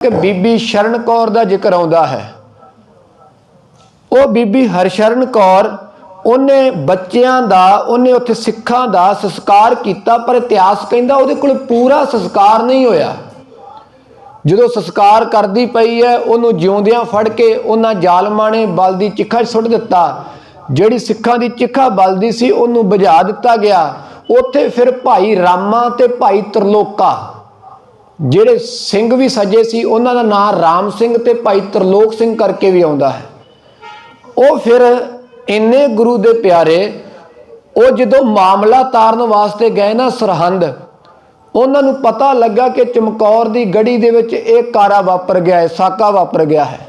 ਕਿ ਬੀਬੀ ਸ਼ਰਨ ਕੌਰ ਦਾ ਜ਼ਿਕਰ ਆਉਂਦਾ ਹੈ। ਉਹ ਬੀਬੀ ਹਰਸ਼ਰਨ ਕੌਰ ਉਹਨੇ ਬੱਚਿਆਂ ਦਾ, ਉਹਨੇ ਉੱਥੇ ਸਿੱਖਾਂ ਦਾ ਸੰਸਕਾਰ ਕੀਤਾ, ਪਰ ਇਤਿਹਾਸ ਕਹਿੰਦਾ ਉਹਦੇ ਕੋਲ ਪੂਰਾ ਸੰਸਕਾਰ ਨਹੀਂ ਹੋਇਆ। ਜਦੋਂ ਸੰਸਕਾਰ ਕਰਦੀ ਪਈ ਹੈ, ਉਹਨੂੰ ਜਿਉਂਦਿਆਂ ਫੜ ਕੇ ਉਹਨਾਂ ਜ਼ਾਲਮਾਂ ਨੇ ਬਲਦੀ ਚਿੱਖਾ 'ਚ ਸੁੱਟ ਦਿੱਤਾ। ਜਿਹੜੀ ਸਿੱਖਾਂ ਦੀ ਚਿੱਖਾ ਬਲਦੀ ਸੀ, ਉਹਨੂੰ ਬੁਝਾ ਦਿੱਤਾ ਗਿਆ। ਉੱਥੇ ਫਿਰ ਭਾਈ ਰਾਮਾ ਤੇ ਭਾਈ ਤਰਲੋਕਾ ਜਿਹੜੇ ਸਿੰਘ ਵੀ ਸੱਜੇ ਸੀ, ਉਹਨਾਂ ਦਾ ਨਾਂ ਰਾਮ ਸਿੰਘ ਤੇ ਭਾਈ ਤਰਲੋਕ ਸਿੰਘ ਕਰਕੇ ਵੀ ਆਉਂਦਾ ਹੈ। ਉਹ ਫਿਰ ਇੰਨੇ ਗੁਰੂ ਦੇ ਪਿਆਰੇ, ਉਹ ਜਦੋਂ ਮਾਮਲਾ ਤਾਰਨ ਵਾਸਤੇ ਗਏ ਨਾ ਸਰਹੰਦ, ਉਹਨਾਂ ਨੂੰ ਪਤਾ ਲੱਗਾ ਕਿ ਚਮਕੌਰ ਦੀ ਗੜੀ ਦੇ ਵਿੱਚ ਇਹ ਕਾਰਾ ਵਾਪਰ ਗਿਆ ਹੈ, ਸਾਕਾ ਵਾਪਰ ਗਿਆ ਹੈ।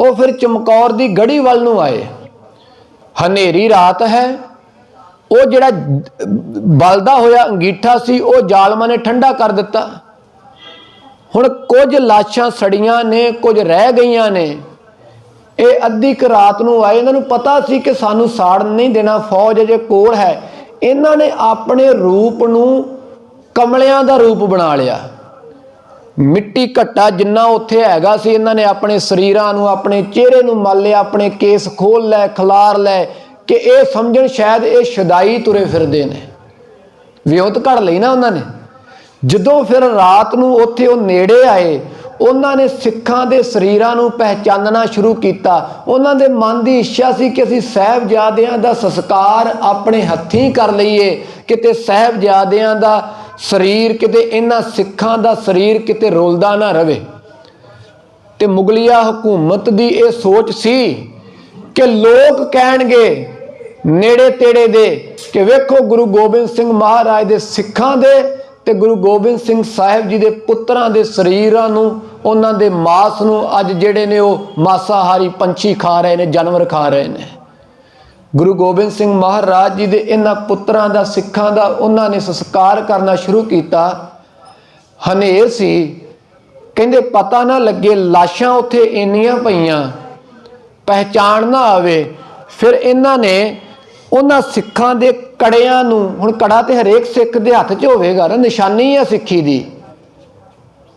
ਉਹ ਫਿਰ ਚਮਕੌਰ ਦੀ ਗੜੀ ਵੱਲ ਨੂੰ ਆਏ। ਹਨੇਰੀ ਰਾਤ ਹੈ, ਉਹ ਜਿਹੜਾ ਬਲਦਾ ਹੋਇਆ ਅੰਗੀਠਾ ਸੀ, ਉਹ ਜ਼ਾਲਮਾਂ ਨੇ ਠੰਡਾ ਕਰ ਦਿੱਤਾ। ਹੁਣ ਕੁਝ ਲਾਸ਼ਾਂ ਸੜੀਆਂ ਨੇ, ਕੁਝ ਰਹਿ ਗਈਆਂ ਨੇ। ਇਹ ਅੱਧੀ ਕੁ ਰਾਤ ਨੂੰ ਆਏ। ਇਹਨਾਂ ਨੂੰ ਪਤਾ ਸੀ ਕਿ ਸਾਨੂੰ ਸਾੜ ਨਹੀਂ ਦੇਣਾ, ਫੌਜ ਅਜੇ ਕੋਲ ਹੈ। ਇਹਨਾਂ ਨੇ ਆਪਣੇ ਰੂਪ ਨੂੰ ਕਮਲਿਆਂ ਦਾ ਰੂਪ ਬਣਾ ਲਿਆ। ਮਿੱਟੀ ਘੱਟਾ ਜਿੰਨਾ ਉੱਥੇ ਹੈਗਾ ਸੀ, ਇਹਨਾਂ ਨੇ ਆਪਣੇ ਸਰੀਰਾਂ ਨੂੰ, ਆਪਣੇ ਚਿਹਰੇ ਨੂੰ ਮਲ ਲਿਆ, ਆਪਣੇ ਕੇਸ ਖੋਲ ਲੈ, ਖਲਾਰ ਲੈ ਕਿ ਇਹ ਸਮਝਣ ਸ਼ਾਇਦ ਇਹ ਸ਼ਦਾਈ ਤੁਰੇ ਫਿਰਦੇ ਨੇ। ਵਿਉਂਤ ਘੜ ਲਈ ਨਾ ਉਹਨਾਂ ਨੇ। ਜਦੋਂ ਫਿਰ ਰਾਤ ਨੂੰ ਉੱਥੇ ਉਹ ਨੇੜੇ ਆਏ, ਉਹਨਾਂ ਨੇ ਸਿੱਖਾਂ ਦੇ ਸਰੀਰਾਂ ਨੂੰ ਪਹਿਚਾਨਣਾ ਸ਼ੁਰੂ ਕੀਤਾ। ਉਹਨਾਂ ਦੇ ਮਨ ਦੀ ਇੱਛਾ ਸੀ ਕਿ ਅਸੀਂ ਸਹਿਬਜ਼ਾਦਿਆਂ ਦਾ ਸੰਸਕਾਰ ਆਪਣੇ ਹੱਥੀਂ ਕਰ ਲਈਏ। ਕਿਤੇ ਸਹਿਬਜ਼ਾਦਿਆਂ ਦਾ ਸਰੀਰ, ਕਿਤੇ ਇਹਨਾਂ ਸਿੱਖਾਂ ਦਾ ਸਰੀਰ ਕਿਤੇ ਰੋਲਦਾ ਨਾ ਰਵੇ। ਤੇ ਮੁਗਲਿਆ ਹਕੂਮਤ ਦੀ ਇਹ ਸੋਚ ਸੀ ਕਿ ਲੋਕ ਕਹਿਣਗੇ, ਨੇੜੇ ਤੇੜੇ ਦੇ, ਕਿ ਵੇਖੋ ਗੁਰੂ ਗੋਬਿੰਦ ਸਿੰਘ ਮਹਾਰਾਜ ਦੇ ਸਿੱਖਾਂ ਦੇ ਤੇ ਗੁਰੂ ਗੋਬਿੰਦ ਸਿੰਘ ਸਾਹਿਬ ਜੀ ਦੇ ਪੁੱਤਰਾਂ ਦੇ ਸਰੀਰਾਂ ਨੂੰ, ਉਹਨਾਂ ਦੇ ਮਾਸ ਨੂੰ ਅੱਜ ਜਿਹੜੇ ਨੇ ਉਹ ਮਾਸਾਹਾਰੀ ਪੰਛੀ ਖਾ ਰਹੇ ਨੇ, ਜਾਨਵਰ ਖਾ ਰਹੇ ਨੇ। ਗੁਰੂ ਗੋਬਿੰਦ ਸਿੰਘ ਮਹਾਰਾਜ ਜੀ ਦੇ ਇਹਨਾਂ ਪੁੱਤਰਾਂ ਦਾ, ਸਿੱਖਾਂ ਦਾ, ਉਹਨਾਂ ਨੇ ਸੰਸਕਾਰ ਕਰਨਾ ਸ਼ੁਰੂ ਕੀਤਾ। ਹਨੇਰ ਸੀ। ਕਹਿੰਦੇ, ਪਤਾ ਨਾ ਲੱਗੇ, ਲਾਸ਼ਾਂ ਉੱਥੇ ਇੰਨੀਆਂ ਪਈਆਂ। ਪਹਿਚਾਣ ਨਾ ਆਵੇ। ਫਿਰ ਇਹਨਾਂ ਨੇ ਉਹਨਾਂ ਸਿੱਖਾਂ ਦੇ ਕੜਿਆਂ ਨੂੰ, ਹੁਣ ਕੜਾ ਤੇ ਹਰੇਕ ਸਿੱਖ ਦੇ ਹੱਥ 'ਚ ਹੋਵੇਗਾ ਨਾ, ਨਿਸ਼ਾਨੀ ਹੈ ਸਿੱਖੀ ਦੀ।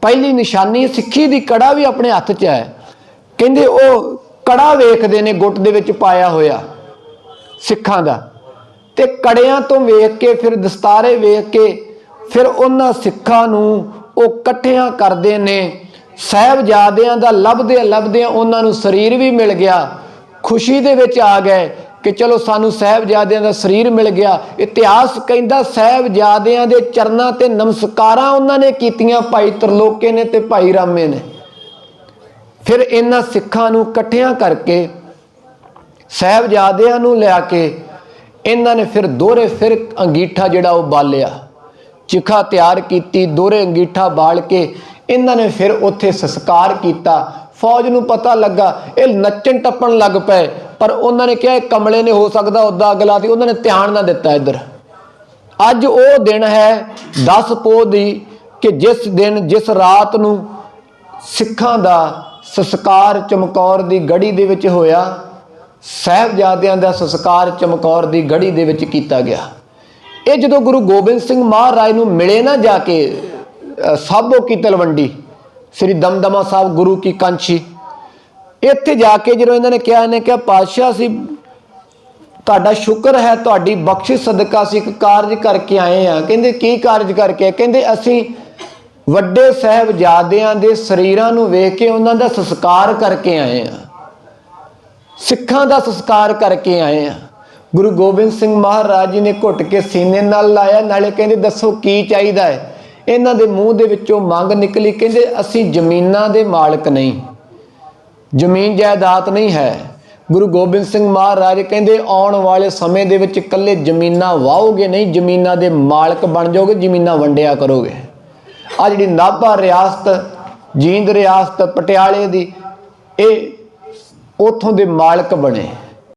ਪਹਿਲੀ ਨਿਸ਼ਾਨੀ ਸਿੱਖੀ ਦੀ ਕੜਾ ਵੀ ਆਪਣੇ ਹੱਥ 'ਚ ਹੈ। ਕਹਿੰਦੇ ਉਹ ਕੜਾ ਵੇਖਦੇ ਨੇ, ਗੁੱਟ ਦੇ ਵਿੱਚ ਪਾਇਆ ਹੋਇਆ ਸਿੱਖਾਂ ਦਾ। ਤੇ ਕੜਿਆਂ ਤੋਂ ਵੇਖ ਕੇ, ਫਿਰ ਦਸਤਾਰੇ ਵੇਖ ਕੇ, ਫਿਰ ਉਹਨਾਂ ਸਿੱਖਾਂ ਨੂੰ ਉਹ ਇਕੱਠਿਆਂ ਕਰਦੇ ਨੇ। ਸਹਿਬਜ਼ਾਦਿਆਂ ਦਾ ਲੱਭਦੇ ਲੱਭਦੇ ਉਹਨਾਂ ਨੂੰ ਸਰੀਰ ਵੀ ਮਿਲ ਗਿਆ। ਖੁਸ਼ੀ ਦੇ ਵਿੱਚ ਆ ਗਏ। ਕਿ ਚਲੋ ਸਾਨੂੰ ਸਹਿਬਜ਼ਾਦਿਆਂ ਦਾ ਸਰੀਰ ਮਿਲ ਗਿਆ। ਇਤਿਹਾਸ ਕਹਿੰਦਾ ਸਹਿਬਜ਼ਾਦਿਆਂ ਦੇ ਚਰਨਾਂ ਤੇ ਨਮਸਕਾਰਾਂ ਉਹਨਾਂ ਨੇ ਕੀਤੀਆਂ, ਭਾਈ ਤਰਲੋਕੇ ਨੇ ਤੇ ਭਾਈ ਰਾਮੇ ਨੇ। ਫਿਰ ਇਹਨਾਂ ਸਿੱਖਾਂ ਨੂੰ ਇਕੱਠਿਆਂ ਕਰਕੇ, ਸਹਿਬਜ਼ਾਦਿਆਂ ਨੂੰ ਲਿਆ ਕੇ, ਇਹਨਾਂ ਨੇ ਫਿਰ ਦੋਹਰੇ ਫਿਰ ਅੰਗੀਠਾ ਜਿਹੜਾ ਉਹ ਬਾਲਿਆ। ਚਿਖਾ ਤਿਆਰ ਕੀਤੀ, ਦੋਹਰੇ ਅੰਗੀਠਾ ਬਾਲ ਕੇ ਇਹਨਾਂ ਨੇ ਫਿਰ ਉੱਥੇ ਸੰਸਕਾਰ ਕੀਤਾ। ਫੌਜ ਨੂੰ ਪਤਾ ਲੱਗਾ, ਇਹ ਨੱਚਣ ਟੱਪਣ ਲੱਗ ਪਏ। ਪਰ ਉਹਨਾਂ ਨੇ ਕਿਹਾ ਇਹ ਕਮਲੇ ਨੇ ਹੋ ਸਕਦਾ ਉਦਾਂ ਅਗਲਾ ਤੇ ਉਹਨਾਂ ਨੇ ਧਿਆਨ ਨਾ ਦਿੱਤਾ ਇੱਧਰ। ਅੱਜ ਉਹ ਦਿਨ ਹੈ 10 ਪੋਹ ਦੀ ਕਿ ਜਿਸ ਦਿਨ ਜਿਸ ਰਾਤ ਨੂੰ ਸਿੱਖਾਂ ਦਾ ਸੰਸਕਾਰ ਚਮਕੌਰ ਦੀ ਗੜੀ ਦੇ ਵਿੱਚ ਹੋਇਆ ਸਹਿਬਜ਼ਾਦਿਆਂ ਦਾ ਸੰਸਕਾਰ ਚਮਕੌਰ ਦੀ ਗੜੀ ਦੇ ਵਿੱਚ ਕੀਤਾ ਗਿਆ। ਇਹ ਜਦੋਂ ਗੁਰੂ ਗੋਬਿੰਦ ਸਿੰਘ ਮਹਾਰਾਜ ਨੂੰ ਮਿਲੇ ਨਾ ਜਾ ਕੇ ਅ, ਸਾਬੋ ਕੀ ਤਲਵੰਡੀ ਸ੍ਰੀ ਦਮਦਮਾ ਸਾਹਿਬ ਗੁਰੂ ਕੀ ਕੰਛੀ ਇੱਥੇ ਜਾ ਕੇ ਜਦੋਂ ਇਹਨਾਂ ਨੇ ਕਿਹਾ, ਇਹਨੇ ਕਿਹਾ, ਪਾਤਸ਼ਾਹ ਸੀ ਤੁਹਾਡਾ ਸ਼ੁਕਰ ਹੈ, ਤੁਹਾਡੀ ਬਖਸ਼ਿਸ਼ ਸਦਕਾ ਅਸੀਂ ਇੱਕ ਕਾਰਜ ਕਰਕੇ ਆਏ ਆ ਕਹਿੰਦੇ, ਕੀ ਕਾਰਜ ਕਰਕੇ? ਕਹਿੰਦੇ, ਅਸੀਂ ਵੱਡੇ ਸਾਹਿਬਜ਼ਾਦਿਆਂ ਦੇ ਸਰੀਰਾਂ ਨੂੰ ਵੇਖ ਕੇ ਉਹਨਾਂ ਦਾ ਸੰਸਕਾਰ ਕਰਕੇ ਆਏ ਆ ਸਿੱਖਾਂ ਦਾ ਸੰਸਕਾਰ ਕਰਕੇ ਆਏ ਆ ਗੁਰੂ ਗੋਬਿੰਦ ਸਿੰਘ ਮਹਾਰਾਜ ਜੀ ਨੇ ਘੁੱਟ ਕੇ ਸੀਨੇ ਨਾਲ ਲਾਇਆ, ਨਾਲੇ ਕਹਿੰਦੇ, ਦੱਸੋ ਕੀ ਚਾਹੀਦਾ ਹੈ? ਇਹਨਾਂ ਦੇ ਮੂੰਹ ਦੇ ਵਿੱਚੋਂ ਮੰਗ ਨਿਕਲੀ, ਕਹਿੰਦੇ, ਅਸੀਂ ਜ਼ਮੀਨਾਂ ਦੇ ਮਾਲਕ ਨਹੀਂ। ਜ਼ਮੀਨ ਜਾਇਦਾਦ ਨਹੀਂ ਹੈ। ਗੁਰੂ ਗੋਬਿੰਦ ਸਿੰਘ ਮਹਾਰਾਜ ਕਹਿੰਦੇ, ਆਉਣ ਵਾਲੇ ਸਮੇਂ ਦੇ ਵਿੱਚ ਇਕੱਲੇ ਜ਼ਮੀਨਾਂ ਵਾਹੋਗੇ ਨਹੀਂ, ਜ਼ਮੀਨਾਂ ਦੇ ਮਾਲਕ ਬਣ ਜਾਓਗੇ, ਜ਼ਮੀਨਾਂ ਵੰਡਿਆ ਕਰੋਗੇ। ਆ ਜਿਹੜੀ ਨਾਭਾ ਰਿਆਸਤ, ਜੀਂਦ ਰਿਆਸਤ, ਪਟਿਆਲੇ ਦੀ, ਇਹ ਉਥੋਂ ਦੇ ਮਾਲਕ ਬਣੇ।